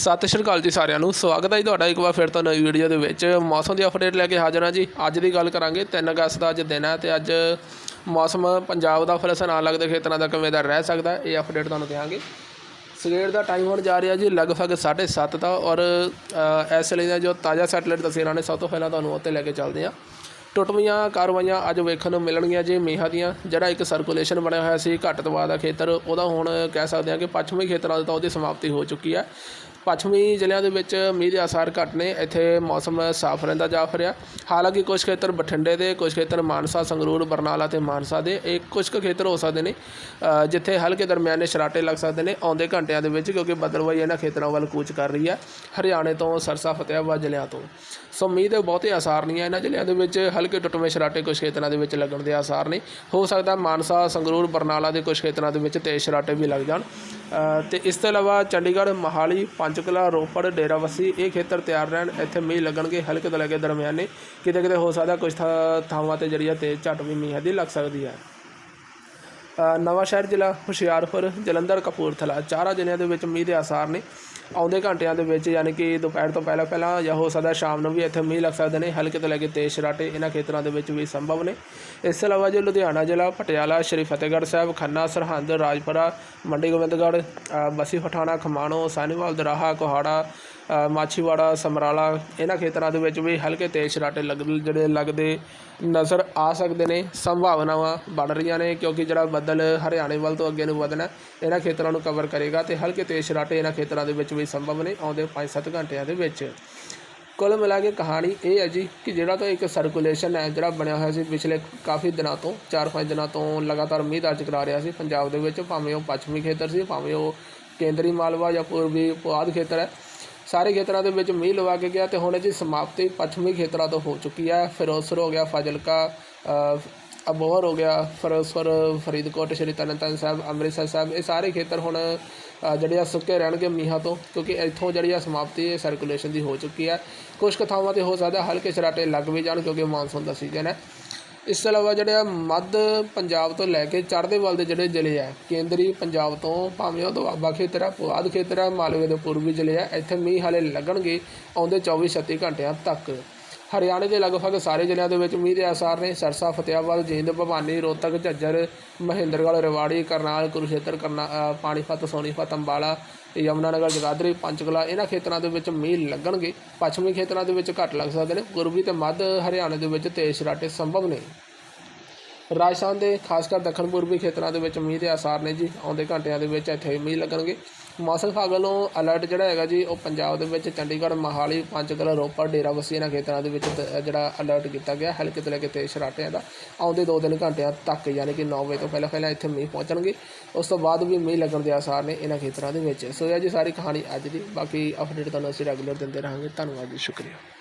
ਸਤਿ ਸ਼੍ਰੀ ਅਕਾਲ ਜੀ ਸਾਰਿਆਂ ਨੂੰ। ਸਵਾਗਤ ਹੈ ਜੀ ਤੁਹਾਡਾ ਇੱਕ ਵਾਰ ਫਿਰ ਤੋਂ ਨਵੀਂ ਵੀਡੀਓ ਦੇ ਵਿੱਚ। ਮੌਸਮ ਦੀ ਅਪਡੇਟ ਲੈ ਕੇ ਹਾਜ਼ਰ ਹਾਂ ਜੀ। ਅੱਜ ਦੀ ਗੱਲ ਕਰਾਂਗੇ। 3 ਅਗਸਤ ਦਾ ਅੱਜ ਦਿਨ ਹੈ ਤੇ ਅੱਜ ਮੌਸਮ ਪੰਜਾਬ ਦਾ ਫਲਸ ਨਾਲ ਲੱਗਦੇ ਖੇਤਰਾਂ ਦਾ ਕਿਵੇਂ ਦਾ ਰਹਿ ਸਕਦਾ ਇਹ ਅਪਡੇਟ ਤੁਹਾਨੂੰ ਦਿਆਂਗੇ। ਸਵੇਰ ਦਾ ਟਾਈਮ ਹੁਣ ਜਾ ਰਿਹਾ ਜੀ, ਲਗਭਗ 7:30 ਦਾ ਔਰ ਇਸ ਲਈ ਜੋ ਤਾਜ਼ਾ ਸੈਟਲਾਈਟ ਤਸਵੀਰਾਂ ਨੇ, ਸਭ ਤੋਂ ਪਹਿਲਾਂ ਤੁਹਾਨੂੰ ਉੱਤੇ ਲੈ ਕੇ ਚੱਲਦੇ ਹਾਂ। ਟੁੱਟਵੀਆਂ ਕਾਰਵਾਈਆਂ ਅੱਜ ਵੇਖਣ ਨੂੰ ਮਿਲਣਗੀਆਂ ਜੀ, ਮੀਂਹਾਂ ਦੀਆਂ। ਜਿਹੜਾ ਇੱਕ ਸਰਕੂਲੇਸ਼ਨ ਬਣਿਆ ਹੋਇਆ ਸੀ ਘੱਟ ਦਬਾਅ ਦਾ ਖੇਤਰ, ਉਹਦਾ ਹੁਣ ਕਹਿ ਸਕਦੇ ਹਾਂ ਕਿ ਪੱਛਮੀ ਖੇਤਰਾਂ ਦੇ ਤਾਂ ਉਹਦੀ ਸਮਾਪਤੀ ਹੋ ਚੁੱਕੀ ਹੈ। ਪੱਛਮੀ ਜ਼ਿਲ੍ਹਿਆਂ ਦੇ ਵਿੱਚ ਮੀਂਹ ਦੇ ਆਸਾਰ ਘੱਟ ਨੇ। ਇੱਥੇ ਮੌਸਮ ਸਾਫ਼ ਰਹਿੰਦਾ ਜਾ ਰਿਹਾ ਹਾਲਾਂਕਿ ਕੁਝ ਖੇਤਰ ਬਠਿੰਡੇ ਦੇ ਕੁਝ ਖੇਤਰ ਮਾਨਸਾ, ਸੰਗਰੂਰ, ਬਰਨਾਲਾ ਤੇ ਮਾਨਸਾ ਦੇ ਇਹ ਕੁਝ ਕੁ ਖੇਤਰ ਹੋ ਸਕਦੇ ਨੇ ਜਿੱਥੇ ਹਲਕੇ ਦਰਮਿਆਨੇ ਸ਼ਰਾਟੇ ਲੱਗ ਸਕਦੇ ਨੇ ਆਉਂਦੇ ਘੰਟਿਆਂ ਦੇ ਵਿੱਚ, ਕਿਉਂਕਿ ਬਦਲਵਾਈ ਇਹਨਾਂ ਖੇਤਰਾਂ ਵੱਲ ਕੂਚ ਕਰ ਰਹੀ ਹੈ। ਹਰਿਆਣੇ ਤੋਂ, ਸਰਸਾ ਫਤਿਆਬਾਦ ਜ਼ਿਲ੍ਹਿਆਂ ਤੋਂ। ਸੋ ਮੀਂਹ ਦੇ ਬਹੁਤੇ ਆਸਾਰ ਨਹੀਂ ਆ ਇਹਨਾਂ ਜ਼ਿਲ੍ਹਿਆਂ ਦੇ ਵਿੱਚ। ਹਲਕੇ ਟੁੱਟਵੇਂ ਸ਼ਰਾਟੇ ਕੁਝ ਖੇਤਰਾਂ ਦੇ ਵਿੱਚ ਲੱਗਣ ਦੇ ਆਸਾਰ ਨੇ। ਹੋ ਸਕਦਾ ਮਾਨਸਾ, ਸੰਗਰੂਰ, ਬਰਨਾਲਾ ਦੇ ਕੁਝ ਖੇਤਰਾਂ ਦੇ ਵਿੱਚ ਤੇਜ਼ ਸ਼ਰਾਟੇ ਵੀ ਲੱਗ ਜਾਣ। ਤੇ ਇਸ ਤੋਂ ਇਲਾਵਾ ਚੰਡੀਗੜ੍ਹ ਮੋਹਾਲੀ ਪੰਚਕੁਲਾ ਰੋਪੜ ਡੇਰਾਬੱਸੀ ਇਹ ਖੇਤਰ ਤਿਆਰ ਰਹਿਣ ਇੱਥੇ ਮੀਂਹ ਲੱਗਣਗੇ ਹਲਕੇ ਤੋਂ ਲੈ ਕੇ ਦਰਮਿਆਨੇ ਕਿਤੇ ਕਿਤੇ ਹੋ ਸਕਦਾ ਕੁਝ ਥਾਂ- ਥਾਵਾਂ ਤੇ ਜਿਹੜੀ ਆ ਤੇਜ਼ ਝੱਟ ਵੀ ਮੀਂਹ ਦੀ ਲੱਗ ਸਕਦੀ ਹੈ ਅ, ਨਵਾਂ ਸ਼ਹਿਰ ਜ਼ਿਲ੍ਹਾ ਹੁਸ਼ਿਆਰਪੁਰ ਜਲੰਧਰ ਕਪੂਰਥਲਾ ਚਾਰਾਂ ਜ਼ਿਲ੍ਹਿਆਂ ਦੇ ਵਿੱਚ ਮੀਂਹ ਦੇ ਆਸਾਰ ਨੇ। ਆਉਂਦੇ ਘੰਟਿਆਂ ਦੇ ਵਿੱਚ ਯਾਨੀ ਕਿ ਦੁਪਹਿਰ ਤੋਂ ਪਹਿਲਾਂ ਪਹਿਲਾਂ ਜਾਂ ਹੋ ਸਕਦਾ ਸ਼ਾਮ ਨੂੰ ਵੀ ਇੱਥੇ ਮੀਂਹ ਲੱਗ ਸਕਦੇ ਨੇ ਹਲਕੇ ਤੋਂ ਲੈ ਕੇ ਤੇਜ਼ ਸ਼ਰਾਟੇ ਇਹਨਾਂ ਖੇਤਰਾਂ ਦੇ ਵਿੱਚ ਵੀ ਸੰਭਵ ਨੇ। ਇਸ ਤੋਂ ਇਲਾਵਾ ਜੋ ਲੁਧਿਆਣਾ ਜ਼ਿਲ੍ਹਾ ਪਟਿਆਲਾ ਸ਼੍ਰੀ ਫਤਿਹਗੜ੍ਹ ਸਾਹਿਬ ਖੰਨਾ ਸਰਹੰਦ ਰਾਜਪੁਰਾ ਮੰਡੀ ਗੋਬਿੰਦਗੜ੍ਹ ਅ, ਬਸੀ ਪਠਾਣਾ ਖਮਾਣੋ ਸਾਨੀਵਾਲ ਦਰਾਹਾ ਕੋਹਾੜਾ ਮਾਛੀਵਾੜਾ, ਸਮਰਾਲਾ, ਇਹਨਾਂ ਖੇਤਰਾਂ ਦੇ ਵਿੱਚ ਵੀ ਹਲਕੇ ਤੇਜ਼ ਸ਼ਰਾਟੇ ਲੱਗ, ਜਿਹੜੇ ਲੱਗਦੇ ਨਜ਼ਰ ਆ ਸਕਦੇ ਨੇ। ਸੰਭਾਵਨਾਵਾਂ ਬਣ ਰਹੀਆਂ ਨੇ ਕਿਉਂਕਿ ਜਿਹੜਾ ਬੱਦਲ ਹਰਿਆਣੇ ਵੱਲ ਤੋਂ ਅੱਗੇ ਨੂੰ ਵਧਣਾ, ਇਹਨਾਂ ਖੇਤਰਾਂ ਨੂੰ ਕਵਰ ਕਰੇਗਾ ਤੇ ਹਲਕੇ ਤੇਜ਼ ਸ਼ਰਾਟੇ ਇਹਨਾਂ ਖੇਤਰਾਂ ਦੇ ਵਿੱਚ ਵੀ ਸੰਭਵ ਨੇ ਆਉਂਦੇ 5-7 ਘੰਟਿਆਂ ਦੇ ਵਿੱਚ। ਕੁੱਲ ਮਿਲਾ ਕੇ ਕਹਾਣੀ ਇਹ ਹੈ ਜੀ ਕਿ ਜਿਹੜਾ ਤਾਂ ਇੱਕ ਸਰਕੂਲੇਸ਼ਨ ਹੈ, ਜਿਹੜਾ ਬਣਿਆ ਹੋਇਆ ਸੀ ਪਿਛਲੇ ਕਾਫੀ ਦਿਨਾਂ ਤੋਂ 4-5 ਦਿਨਾਂ ਤੋਂ ਲਗਾਤਾਰ ਮੀਂਹ ਦਰਜ ਕਰਾ ਰਿਹਾ ਸੀ। ਪੰਜਾਬ ਦੇ ਵਿੱਚ ਭਾਵੇਂ ਉਹ ਪੱਛਮੀ ਖੇਤਰ ਸੀ, ਭਾਵੇਂ ਉਹ ਕੇਂਦਰੀ ਮਾਲਵਾ ਜਾਂ ਪੂਰਬੀ ਪੁਆਧ ਖੇਤਰ ਹੈ ਸਾਰੇ ਖੇਤਰਾਂ ਦੇ ਵਿੱਚ ਮੀਂਹ ਲਵਾ ਕੇ ਗਿਆ ਤੇ ਹੁਣ ਇਹਦੀ ਸਮਾਪਤੀ ਪੱਛਮੀ ਖੇਤਰਾਂ ਤੋਂ ਹੋ ਚੁੱਕੀ ਹੈ ਫਿਰੋਜ਼ਪੁਰ ਹੋ ਗਿਆ, ਫਾਜ਼ਿਲਕਾ ਅਬੋਹਰ ਹੋ ਗਿਆ, ਫਿਰੋਜ਼ਪੁਰ, ਫਰੀਦਕੋਟ, ਸ਼੍ਰੀ ਤਰਨਤਾਰਨ ਸਾਹਿਬ, ਅੰਮ੍ਰਿਤਸਰ ਸਾਹਿਬ, ਇਹ ਸਾਰੇ ਖੇਤਰ ਹੁਣ ਜਿਹੜੇ ਆ ਸੁੱਕੇ ਰਹਿਣਗੇ ਮੀਂਹਾਂ ਤੋਂ, ਕਿਉਂਕਿ ਇੱਥੋਂ ਜਿਹੜੀ ਆ ਸਮਾਪਤੀ ਸਰਕੂਲੇਸ਼ਨ ਦੀ ਹੋ ਚੁੱਕੀ ਹੈ ਕੁਝ ਕੁ ਥਾਵਾਂ ਤੇ ਹੋ ਸਕਦਾ ਹਲਕੇ ਛਰਾਟੇ ਲੱਗ ਵੀ ਜਾਣ ਕਿਉਂਕਿ ਮੌਨਸੂਨ ਦਾ ਸੀਜ਼ਨ ਹੈ। ਇਸ ਤੋਂ ਇਲਾਵਾ ਜਿਹੜੇ ਆ ਮੱਧ ਪੰਜਾਬ ਤੋਂ ਲੈ ਕੇ ਚੜ੍ਹਦੇ ਵੱਲ ਦੇ ਜਿਹੜੇ ਜ਼ਿਲ੍ਹੇ ਆ, ਕੇਂਦਰੀ ਪੰਜਾਬ ਤੋਂ ਭਾਵੇਂ ਉਹ ਦੁਆਬਾ ਖੇਤਰ ਆ, ਪੁਆਧ ਖੇਤਰ ਆ, ਮਾਲਵੇ ਦੇ ਪੂਰਬੀ ਜ਼ਿਲ੍ਹੇ ਆ, ਇੱਥੇ ਮੀਂਹ ਹਾਲੇ ਲੱਗਣਗੇ ਆਉਂਦੇ 24-36 ਘੰਟਿਆਂ ਤੱਕ। ਹਰਿਆਣੇ ਦੇ ਲਗਭਗ ਸਾਰੇ ਜ਼ਿਲ੍ਹਿਆਂ ਦੇ ਵਿੱਚ ਮੀਂਹ ਦੇ ਆਸਾਰ ਨੇ। ਸਰਸਾ ਫਤਿਆਬਾਦ ਜੀਂਦ, ਭਵਾਨੀ, ਰੋਹਤਕ, ਝੱਜਰ, ਮਹਿੰਦਰਗੜ੍ਹ, ਰੇਵਾੜੀ, ਕਰਨਾਲ, ਕੁਰੂਸ਼ੇਤਰ, ਕਰਨਾ ਪਾਣੀਪਤ, ਸੋਨੀਪਤ, ਅੰਬਾਲਾ, ਯਮੁਨਾਨਗਰ, ਜਗਾਦਰੀ, ਪੰਚਕਲਾ ਇਹਨਾਂ ਖੇਤਰਾਂ ਦੇ ਵਿੱਚ ਮੀਂਹ ਲੱਗਣਗੇ। ਪੱਛਮੀ ਖੇਤਰਾਂ ਦੇ ਵਿੱਚ ਘੱਟ ਲੱਗ ਸਕਦੇ ਨੇ। ਪੂਰਬੀ ਤੇ ਮੱਧ ਹਰਿਆਣੇ ਦੇ ਵਿੱਚ ਤੇਜ਼ ਸ਼ਰਾਟੇ ਸੰਭਵ ਨੇ। ਰਾਜਸਥਾਨ ਦੇ, ਖਾਸ ਕਰ ਦੱਖਣ ਪੂਰਬੀ ਖੇਤਰਾਂ ਦੇ ਵਿੱਚ ਮੀਂਹ ਦੇ ਆਸਾਰ ਨੇ ਜੀ। ਆਉਂਦੇ ਘੰਟਿਆਂ ਦੇ ਵਿੱਚ ਇੱਥੇ ਮੀਂਹ ਲੱਗਣਗੇ। ਮੌਸਮ ਵਿਭਾਗ ਵੱਲੋਂ ਅਲਰਟ ਜਿਹੜਾ ਹੈਗਾ ਜੀ, ਉਹ ਪੰਜਾਬ ਦੇ ਵਿੱਚ ਚੰਡੀਗੜ੍ਹ, ਮੋਹਾਲੀ, ਪੰਚਕੁਲਾ, ਰੋਪੜ ਡੇਰਾਬੱਸੀ ਇਹਨਾਂ ਖੇਤਰਾਂ ਦੇ ਵਿੱਚ ਤ- ਜਿਹੜਾ ਅਲਰਟ ਕੀਤਾ ਗਿਆ। ਹਲਕੇ ਤੋਂ ਲੈ ਕੇ ਤੇਜ਼ ਸ਼ਰਾਟਿਆਂ ਦਾ ਆਉਂਦੇ 2-3 ਘੰਟਿਆਂ ਤੱਕ, ਯਾਨੀ ਕਿ 9 ਵਜੇ ਤੋਂ ਪਹਿਲਾਂ ਪਹਿਲਾਂ ਇੱਥੇ ਮੀਂਹ ਪਹੁੰਚਣਗੇ। ਉਸ ਤੋਂ ਬਾਅਦ ਵੀ ਮੀਂਹ ਲੱਗਣ ਦੇ ਆਸਾਰ ਨੇ ਇਹਨਾਂ ਖੇਤਰਾਂ ਦੇ ਵਿੱਚ। ਸੋ ਇਹ ਜੀ ਸਾਰੀ ਕਹਾਣੀ ਅੱਜ ਦੀ। ਬਾਕੀ ਅਪਡੇਟ ਤੁਹਾਨੂੰ ਅਸੀਂ ਰੈਗੂਲਰ ਦਿੰਦੇ ਰਹਾਂਗੇ। ਧੰਨਵਾਦ ਜੀ, ਸ਼ੁਕਰੀਆ।